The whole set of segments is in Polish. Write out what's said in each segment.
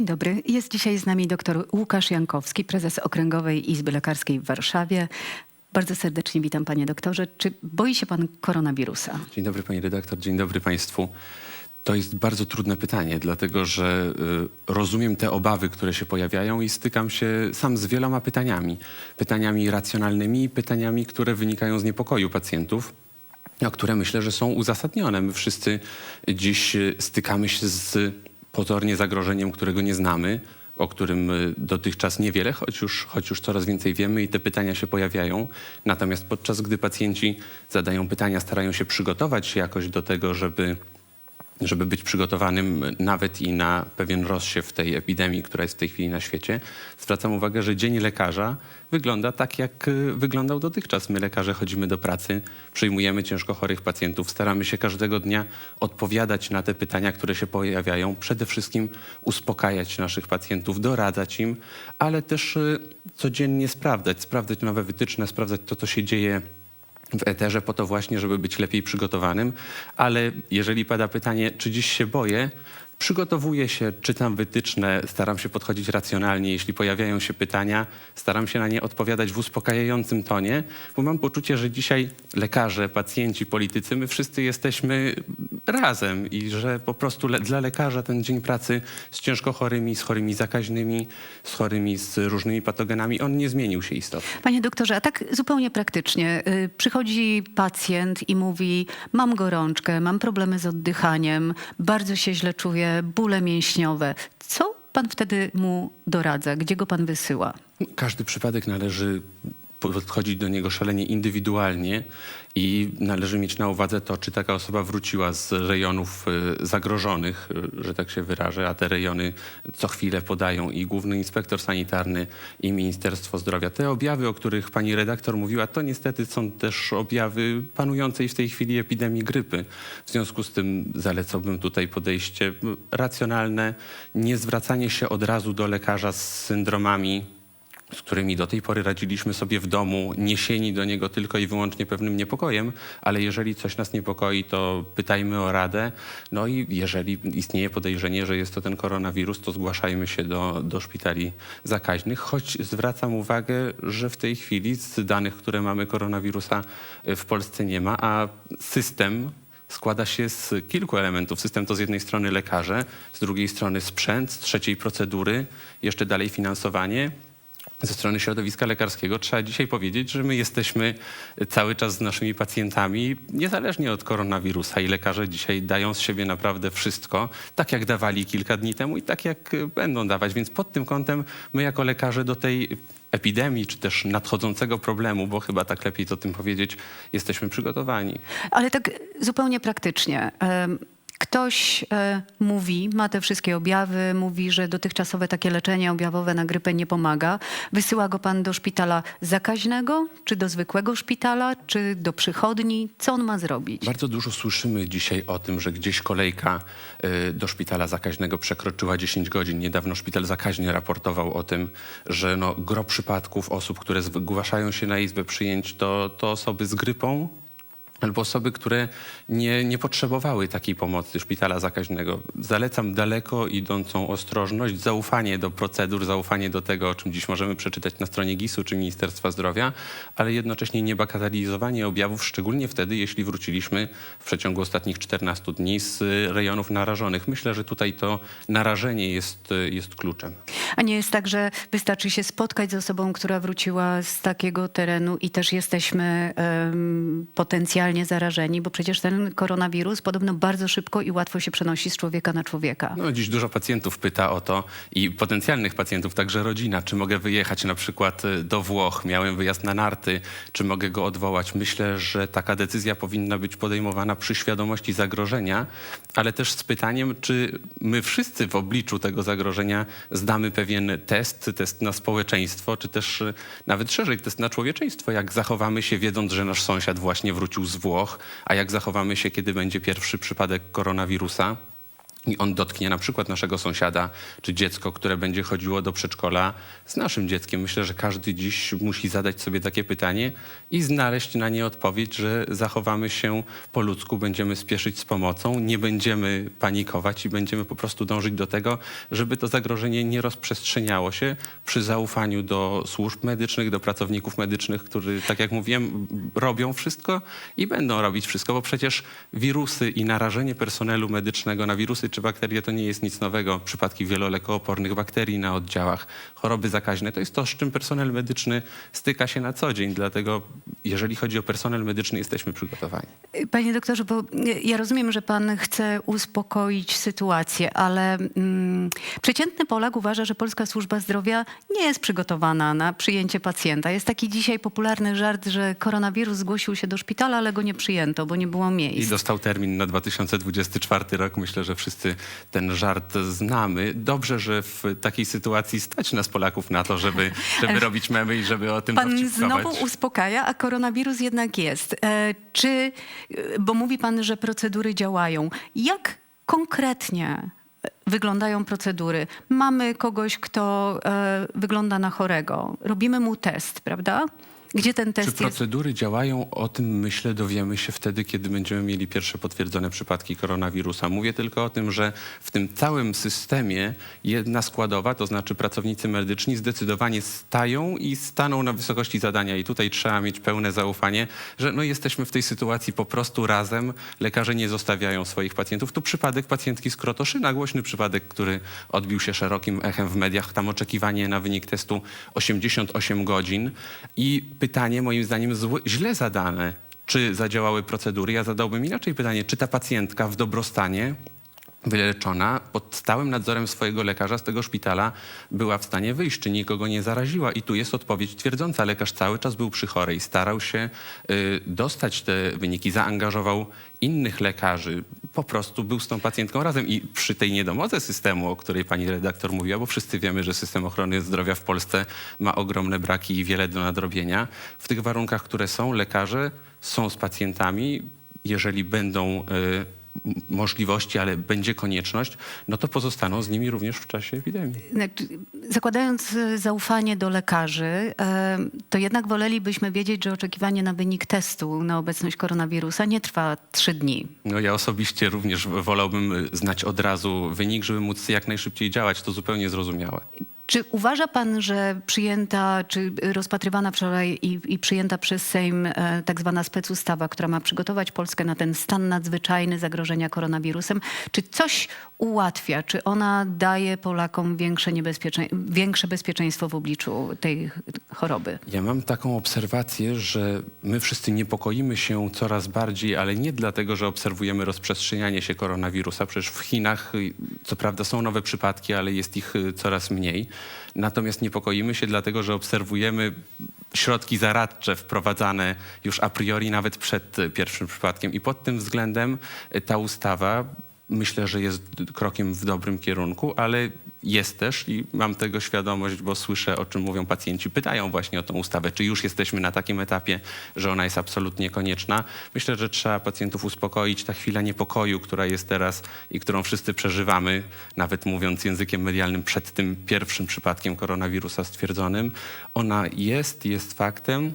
Dzień dobry. Jest dzisiaj z nami dr Łukasz Jankowski, prezes Okręgowej Izby Lekarskiej w Warszawie. Bardzo serdecznie witam panie doktorze. Czy boi się pan koronawirusa? Dzień dobry pani redaktor, dzień dobry państwu. To jest bardzo trudne pytanie, dlatego że y, rozumiem te obawy, które się pojawiają i stykam się sam z wieloma pytaniami. Pytaniami racjonalnymi, pytaniami, które wynikają z niepokoju pacjentów, a które myślę, że są uzasadnione. My wszyscy dziś y, stykamy się z pozornie zagrożeniem, którego nie znamy, o którym y, dotychczas niewiele, choć już, choć już coraz więcej wiemy i te pytania się pojawiają. Natomiast podczas gdy pacjenci zadają pytania, starają się przygotować się jakoś do tego, żeby żeby być przygotowanym nawet i na pewien rozsiew tej epidemii, która jest w tej chwili na świecie, zwracam uwagę, że Dzień Lekarza wygląda tak, jak y, wyglądał dotychczas. My lekarze chodzimy do pracy, przyjmujemy ciężko chorych pacjentów, staramy się każdego dnia odpowiadać na te pytania, które się pojawiają, przede wszystkim uspokajać naszych pacjentów, doradzać im, ale też y, codziennie sprawdzać, sprawdzać nowe wytyczne, sprawdzać to, co się dzieje w eterze po to właśnie, żeby być lepiej przygotowanym. Ale jeżeli pada pytanie, czy dziś się boję, przygotowuję się, czytam wytyczne, staram się podchodzić racjonalnie. Jeśli pojawiają się pytania, staram się na nie odpowiadać w uspokajającym tonie, bo mam poczucie, że dzisiaj lekarze, pacjenci, politycy, my wszyscy jesteśmy razem i że po prostu le dla lekarza ten dzień pracy z ciężko chorymi, z chorymi zakaźnymi, z chorymi z różnymi patogenami, on nie zmienił się istotnie. Panie doktorze, a tak zupełnie praktycznie. y, Przychodzi pacjent i mówi: Mam gorączkę, mam problemy z oddychaniem, bardzo się źle czuję, bóle mięśniowe. Co pan wtedy mu doradza? Gdzie go pan wysyła? Każdy przypadek należy podchodzić do niego szalenie indywidualnie i należy mieć na uwadze to, czy taka osoba wróciła z rejonów y, zagrożonych, y, że tak się wyrażę, a te rejony co chwilę podają i Główny Inspektor Sanitarny i Ministerstwo Zdrowia. Te objawy, o których pani redaktor mówiła, to niestety są też objawy panującej w tej chwili epidemii grypy. W związku z tym zalecałbym tutaj podejście racjonalne, nie zwracanie się od razu do lekarza z syndromami z którymi do tej pory radziliśmy sobie w domu, niesieni do niego tylko i wyłącznie pewnym niepokojem, ale jeżeli coś nas niepokoi, to pytajmy o radę. No i jeżeli istnieje podejrzenie, że jest to ten koronawirus, to zgłaszajmy się do, do szpitali zakaźnych, choć zwracam uwagę, że w tej chwili z danych, które mamy koronawirusa w Polsce nie ma, a system składa się z kilku elementów. System to z jednej strony lekarze, z drugiej strony sprzęt, z trzeciej procedury, jeszcze dalej finansowanie ze strony środowiska lekarskiego trzeba dzisiaj powiedzieć, że my jesteśmy cały czas z naszymi pacjentami, niezależnie od koronawirusa i lekarze dzisiaj dają z siebie naprawdę wszystko, tak jak dawali kilka dni temu i tak jak będą dawać. Więc pod tym kątem my jako lekarze do tej epidemii, czy też nadchodzącego problemu, bo chyba tak lepiej to tym powiedzieć, jesteśmy przygotowani. Ale tak zupełnie praktycznie. em, Ktoś e, mówi, ma te wszystkie objawy, mówi, że dotychczasowe takie leczenie objawowe na grypę nie pomaga. Wysyła go pan do szpitala zakaźnego, czy do zwykłego szpitala, czy do przychodni? Co on ma zrobić? Bardzo dużo słyszymy dzisiaj o tym, że gdzieś kolejka y, do szpitala zakaźnego przekroczyła 10 godzin. Niedawno szpital zakaźny raportował o tym, że no, gro przypadków osób, które zgłaszają się na izbę przyjęć, to, to osoby z grypą albo osoby, które nie, nie potrzebowały takiej pomocy szpitala zakaźnego. Zalecam daleko idącą ostrożność, zaufanie do procedur, zaufanie do tego, o czym dziś możemy przeczytać na stronie GIS-u czy Ministerstwa Zdrowia, ale jednocześnie nie bagatelizowanie objawów, szczególnie wtedy, jeśli wróciliśmy w przeciągu ostatnich 14 dni z rejonów narażonych. Myślę, że tutaj to narażenie jest, jest kluczem. A nie jest tak, że wystarczy się spotkać z osobą, która wróciła z takiego terenu i też jesteśmy em, potencjalnie zarażeni, bo przecież ten koronawirus podobno bardzo szybko i łatwo się przenosi z człowieka na człowieka. No, dziś dużo pacjentów pyta o to i potencjalnych pacjentów, także rodzina, czy mogę wyjechać na przykład y, do Włoch, miałem wyjazd na narty, czy mogę go odwołać. Myślę, że taka decyzja powinna być podejmowana przy świadomości zagrożenia, ale też z pytaniem, czy my wszyscy w obliczu tego zagrożenia zdamy pewien test, test na społeczeństwo, czy też y, nawet szerzej test na człowieczeństwo, jak zachowamy się wiedząc, że nasz sąsiad właśnie wrócił z Włoch, a jak zachowamy się, kiedy będzie pierwszy przypadek koronawirusa. I on dotknie na przykład naszego sąsiada, czy dziecko, które będzie chodziło do przedszkola z naszym dzieckiem. Myślę, że każdy dziś musi zadać sobie takie pytanie i znaleźć na nie odpowiedź, że zachowamy się po ludzku, będziemy spieszyć z pomocą, nie będziemy panikować i będziemy po prostu dążyć do tego, żeby to zagrożenie nie rozprzestrzeniało się przy zaufaniu do służb medycznych, do pracowników medycznych, którzy, tak jak mówiłem, robią wszystko i będą robić wszystko, bo przecież wirusy i narażenie personelu medycznego na wirusy czy bakterie to nie jest nic nowego. Przypadki wielolekoopornych bakterii na oddziałach, choroby zakaźne, to jest to, z czym personel medyczny styka się na co dzień. Dlatego jeżeli chodzi o personel medyczny, jesteśmy przygotowani. Panie doktorze, bo ja rozumiem, że pan chce uspokoić sytuację, ale mm, przeciętny Polak uważa, że polska służba zdrowia nie jest przygotowana na przyjęcie pacjenta. Jest taki dzisiaj popularny żart, że koronawirus zgłosił się do szpitala, ale go nie przyjęto, bo nie było I miejsc. dostał termin na 2024 rok. Myślę, że wszyscy ten żart znamy. Dobrze, że w takiej sytuacji stać nas Polaków na to, żeby, żeby robić memy i żeby o tym Pan dowcipkować. znowu uspokaja, a koronawirus jednak jest. E, czy, e, bo mówi pan, że procedury działają. Jak konkretnie wyglądają procedury? Mamy kogoś, kto e, wygląda na chorego. Robimy mu test, prawda? Gdzie ten Czy test jest? procedury działają? O tym myślę dowiemy się wtedy, kiedy będziemy mieli pierwsze potwierdzone przypadki koronawirusa. Mówię tylko o tym, że w tym całym systemie jedna składowa, to znaczy pracownicy medyczni zdecydowanie stają i staną na wysokości zadania. I tutaj trzeba mieć pełne zaufanie, że no jesteśmy w tej sytuacji po prostu razem. Lekarze nie zostawiają swoich pacjentów. Tu przypadek pacjentki z Krotoszyna, głośny przypadek, który odbił się szerokim echem w mediach. Tam oczekiwanie na wynik testu 88 godzin. I pytanie moim zdaniem złe, źle zadane. Czy zadziałały procedury? Ja zadałbym inaczej pytanie, czy ta pacjentka w dobrostanie wyleczona pod stałym nadzorem swojego lekarza z tego szpitala była w stanie wyjść, czy nikogo nie zaraziła. I tu jest odpowiedź twierdząca. Lekarz cały czas był przy chorej, starał się y, dostać te wyniki, zaangażował innych lekarzy, po prostu był z tą pacjentką razem. I przy tej niedomodze systemu, o której pani redaktor mówiła, bo wszyscy wiemy, że system ochrony zdrowia w Polsce ma ogromne braki i wiele do nadrobienia, w tych warunkach, które są, lekarze są z pacjentami, jeżeli będą y, możliwości, ale będzie konieczność, no to pozostaną z nimi również w czasie epidemii. Znaczy, Zakładając e, zaufanie do lekarzy, e, to jednak wolelibyśmy wiedzieć, że oczekiwanie na wynik testu na obecność koronawirusa nie trwa trzy dni. No ja osobiście również wolałbym y, znać od razu wynik, żeby móc jak najszybciej działać. To zupełnie zrozumiałe. Czy uważa pan, że przyjęta, czy rozpatrywana wczoraj i, i przyjęta przez Sejm e, tak zwana specustawa, która ma przygotować Polskę na ten stan nadzwyczajny zagrożenia koronawirusem, czy coś ułatwia, czy ona daje Polakom większe, niebezpieczeństwo, większe bezpieczeństwo w obliczu tej ch- choroby? Ja mam taką obserwację, że my wszyscy niepokoimy się coraz bardziej, ale nie dlatego, że obserwujemy rozprzestrzenianie się koronawirusa. Przecież w Chinach, co prawda, są nowe przypadki, ale jest ich y, coraz mniej. Natomiast niepokoimy się dlatego, że obserwujemy środki zaradcze wprowadzane już a priori, nawet przed y, pierwszym przypadkiem. I pod tym względem y, ta ustawa myślę, że jest krokiem w dobrym kierunku, ale jest też i mam tego świadomość, bo słyszę, o czym mówią pacjenci. Pytają właśnie o tę ustawę, czy już jesteśmy na takim etapie, że ona jest absolutnie konieczna. Myślę, że trzeba pacjentów uspokoić. Ta chwila niepokoju, która jest teraz i którą wszyscy przeżywamy, nawet mówiąc językiem medialnym przed tym pierwszym przypadkiem koronawirusa stwierdzonym, ona jest, jest faktem.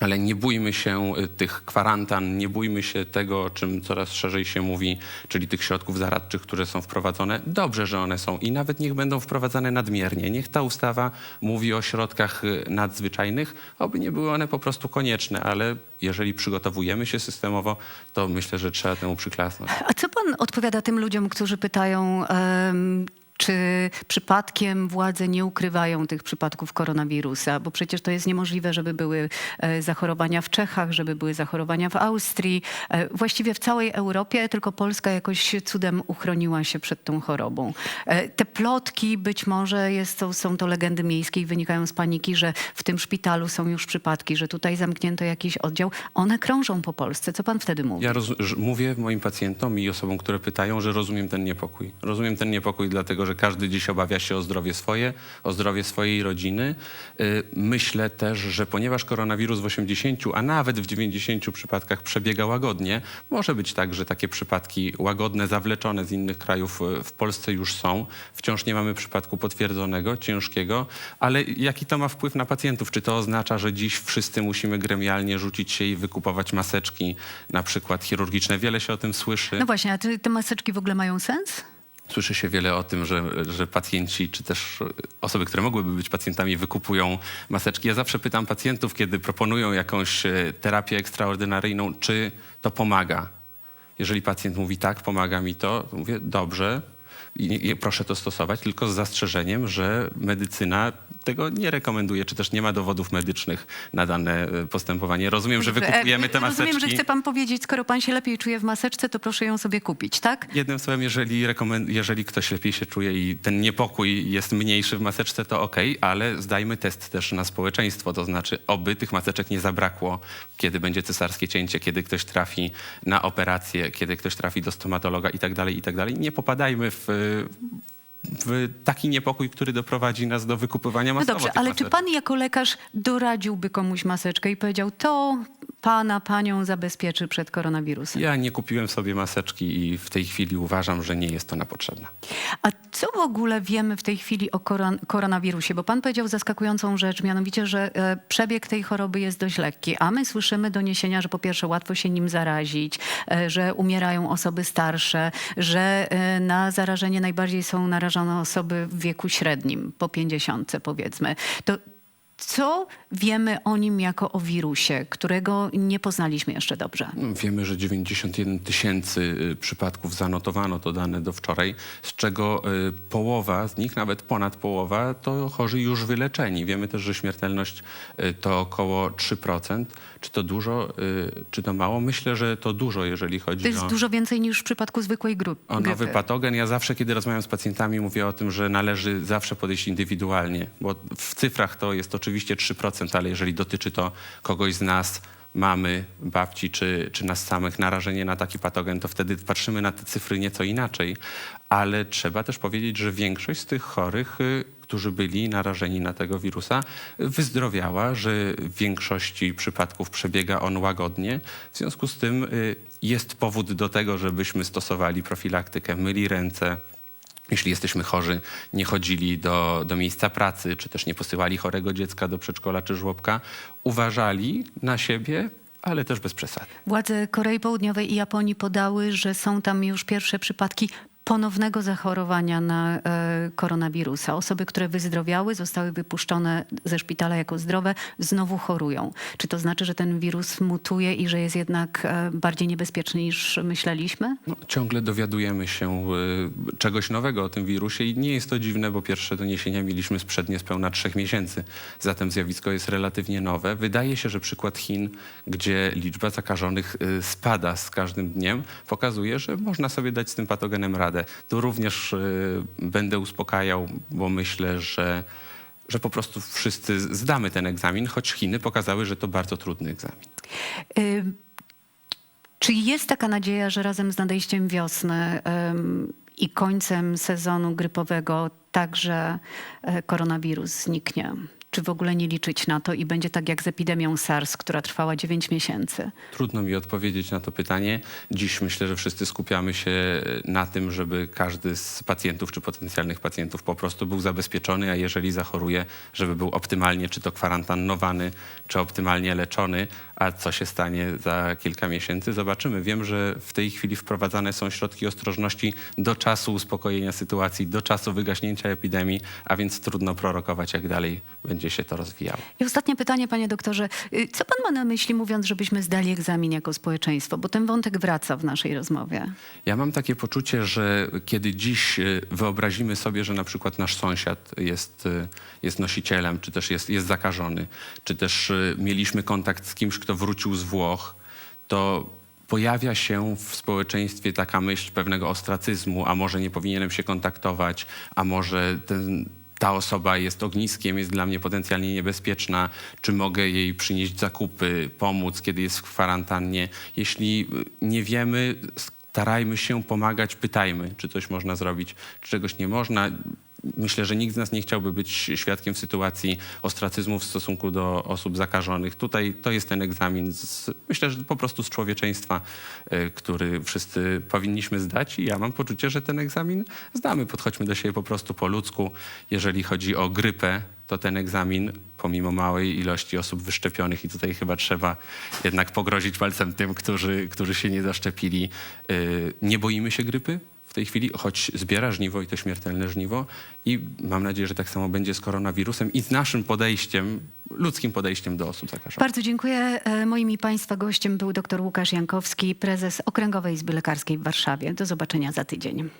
Ale nie bójmy się y, tych kwarantan, nie bójmy się tego, o czym coraz szerzej się mówi, czyli tych środków zaradczych, które są wprowadzone. Dobrze, że one są i nawet niech będą wprowadzane nadmiernie. Niech ta ustawa mówi o środkach y, nadzwyczajnych, oby nie były one po prostu konieczne, ale jeżeli przygotowujemy się systemowo, to myślę, że trzeba temu przyklasnąć. A co pan odpowiada tym ludziom, którzy pytają, czy przypadkiem władze nie ukrywają tych przypadków koronawirusa? Bo przecież to jest niemożliwe, żeby były e, zachorowania w Czechach, żeby były zachorowania w Austrii. E, właściwie w całej Europie, tylko Polska jakoś cudem uchroniła się przed tą chorobą. E, te plotki być może jest to, są to legendy miejskie i wynikają z paniki, że w tym szpitalu są już przypadki, że tutaj zamknięto jakiś oddział. One krążą po Polsce. Co pan wtedy mówi? Ja mówię moim pacjentom i osobom, które pytają, że rozumiem ten niepokój. Rozumiem ten niepokój, dlatego że że każdy dziś obawia się o zdrowie swoje, o zdrowie swojej rodziny. Y, Myślę też, że ponieważ koronawirus w 80, a nawet w 90 przypadkach przebiega łagodnie, może być tak, że takie przypadki łagodne, zawleczone z innych krajów y, w Polsce już są. Wciąż nie mamy przypadku potwierdzonego, ciężkiego, ale jaki to ma wpływ na pacjentów? Czy to oznacza, że dziś wszyscy musimy gremialnie rzucić się i wykupować maseczki, na przykład chirurgiczne? Wiele się o tym słyszy. No właśnie, a czy te maseczki w ogóle mają sens? Słyszy się wiele o tym, że, że pacjenci, czy też osoby, które mogłyby być pacjentami, wykupują maseczki. Ja zawsze pytam pacjentów, kiedy proponują jakąś e, terapię ekstraordynaryjną, czy to pomaga. Jeżeli pacjent mówi tak, pomaga mi to, to mówię dobrze i, i proszę to stosować, tylko z zastrzeżeniem, że medycyna tego nie rekomenduje, czy też nie ma dowodów medycznych na dane e, postępowanie. Rozumiem, że wykupujemy te maseczki. Rozumiem, że chce pan powiedzieć, skoro pan się lepiej czuje w maseczce, to proszę ją sobie kupić, tak? Jednym słowem, jeżeli, jeżeli ktoś lepiej się czuje i ten niepokój jest mniejszy w maseczce, to okej, ale zdajmy test też na społeczeństwo. To znaczy, oby tych maseczek nie zabrakło, kiedy będzie cesarskie cięcie, kiedy ktoś trafi na operację, kiedy ktoś trafi do stomatologa i tak dalej, i tak dalej. Nie popadajmy w, w taki niepokój, który doprowadzi nas do wykupywania No masowo dobrze, tych ale czy maseczek. pan jako lekarz doradziłby komuś maseczkę i powiedział, to pana, panią zabezpieczy przed koronawirusem? Ja nie kupiłem sobie maseczki i w tej chwili uważam, że nie jest to na potrzebne. A co w ogóle wiemy w tej chwili o koron koronawirusie? Bo pan powiedział zaskakującą rzecz, mianowicie, że e, przebieg tej choroby jest dość lekki, a my słyszymy doniesienia, że po pierwsze łatwo się nim zarazić, e, że umierają osoby starsze, że e, na zarażenie najbardziej są narażone osoby w wieku średnim, po 50 powiedzmy. To co wiemy o nim jako o wirusie, którego nie poznaliśmy jeszcze dobrze? Wiemy, że 91 tysięcy y, przypadków zanotowano, to dane do wczoraj, z czego y, połowa z nich, nawet ponad połowa, to chorzy już wyleczeni. Wiemy też, że śmiertelność y, to około 3%. Czy to dużo, czy to mało? Myślę, że to dużo, jeżeli chodzi To jest o... dużo więcej niż w przypadku zwykłej gru- O nowy patogen. Ja zawsze, kiedy rozmawiam z pacjentami, mówię o tym, że należy zawsze podejść indywidualnie, bo w cyfrach to jest oczywiście 3%, ale jeżeli dotyczy to kogoś z nas, mamy, babci czy, czy nas samych, narażenie na taki patogen, to wtedy patrzymy na te cyfry nieco inaczej. Ale trzeba też powiedzieć, że większość z tych chorych, y, którzy byli narażeni na tego wirusa, wyzdrowiała, że w większości przypadków przebiega on łagodnie. W związku z tym y, jest powód do tego, żebyśmy stosowali profilaktykę, myli ręce, jeśli jesteśmy chorzy, nie chodzili do, do miejsca pracy, czy też nie posyłali chorego dziecka do przedszkola czy żłobka, uważali na siebie, ale też bez przesady. Władze Korei Południowej i Japonii podały, że są tam już pierwsze przypadki ponownego zachorowania na e, koronawirusa. Osoby, które wyzdrowiały, zostały wypuszczone ze szpitala jako zdrowe, znowu chorują. Czy to znaczy, że ten wirus mutuje i że jest jednak e, bardziej niebezpieczny niż myśleliśmy? No, ciągle dowiadujemy się y, czegoś nowego o tym wirusie i nie jest to dziwne, bo pierwsze doniesienia mieliśmy sprzed niespełna trzech miesięcy. Zatem zjawisko jest relatywnie nowe. Wydaje się, że przykład Chin, gdzie liczba zakażonych spada z każdym dniem, pokazuje, że można sobie dać z tym patogenem radę. Tu również y, będę uspokajał, bo myślę, że że po prostu wszyscy zdamy ten egzamin, choć Chiny pokazały, że to bardzo trudny egzamin. Y, Czy jest taka nadzieja, że razem z nadejściem wiosny ym, i końcem sezonu grypowego także koronawirus zniknie? Czy w ogóle nie liczyć na to i będzie tak jak z epidemią SARS, która trwała 9 miesięcy? Trudno mi odpowiedzieć na to pytanie. Dziś myślę, że wszyscy skupiamy się na tym, żeby każdy z pacjentów czy potencjalnych pacjentów po prostu był zabezpieczony, a jeżeli zachoruje, żeby był optymalnie czy to kwarantannowany, czy optymalnie leczony. A co się stanie za kilka miesięcy, zobaczymy. Wiem, że w tej chwili wprowadzane są środki ostrożności do czasu uspokojenia sytuacji, do czasu wygaśnięcia epidemii, a więc trudno prorokować, jak dalej będzie się to rozwijało. I ostatnie pytanie, panie doktorze. Y, Co pan ma na myśli, mówiąc, żebyśmy zdali egzamin jako społeczeństwo? Bo ten wątek wraca w naszej rozmowie. Ja mam takie poczucie, że kiedy dziś y, wyobrazimy sobie, że na przykład nasz sąsiad jest, y, jest nosicielem, czy też jest, jest zakażony, czy też mieliśmy kontakt z kimś, kto wrócił z Włoch, to pojawia się w społeczeństwie taka myśl pewnego ostracyzmu, a może nie powinienem się kontaktować, a może ten, ta osoba jest ogniskiem, jest dla mnie potencjalnie niebezpieczna, czy mogę jej przynieść zakupy, pomóc, kiedy jest w kwarantannie. Jeśli nie wiemy, starajmy się pomagać, pytajmy, czy coś można zrobić, czy czegoś nie można. Myślę, że nikt z nas nie chciałby być świadkiem sytuacji ostracyzmu w stosunku do osób zakażonych. Tutaj to jest ten egzamin, z, myślę, że po prostu z człowieczeństwa, y, który wszyscy powinniśmy zdać i ja mam poczucie, że ten egzamin zdamy. Podchodźmy do siebie po prostu po ludzku. Jeżeli chodzi o grypę, to ten egzamin, pomimo małej ilości osób wyszczepionych, i tutaj chyba trzeba jednak pogrozić palcem tym, którzy, którzy się nie zaszczepili, y, nie boimy się grypy w tej chwili, choć zbiera żniwo i to śmiertelne żniwo. I mam nadzieję, że tak samo będzie z koronawirusem i z naszym podejściem, ludzkim podejściem do osób zakażonych. Bardzo dziękuję. E, Moim i Państwa gościem był dr Łukasz Jankowski, prezes Okręgowej Izby Lekarskiej w Warszawie. Do zobaczenia za tydzień.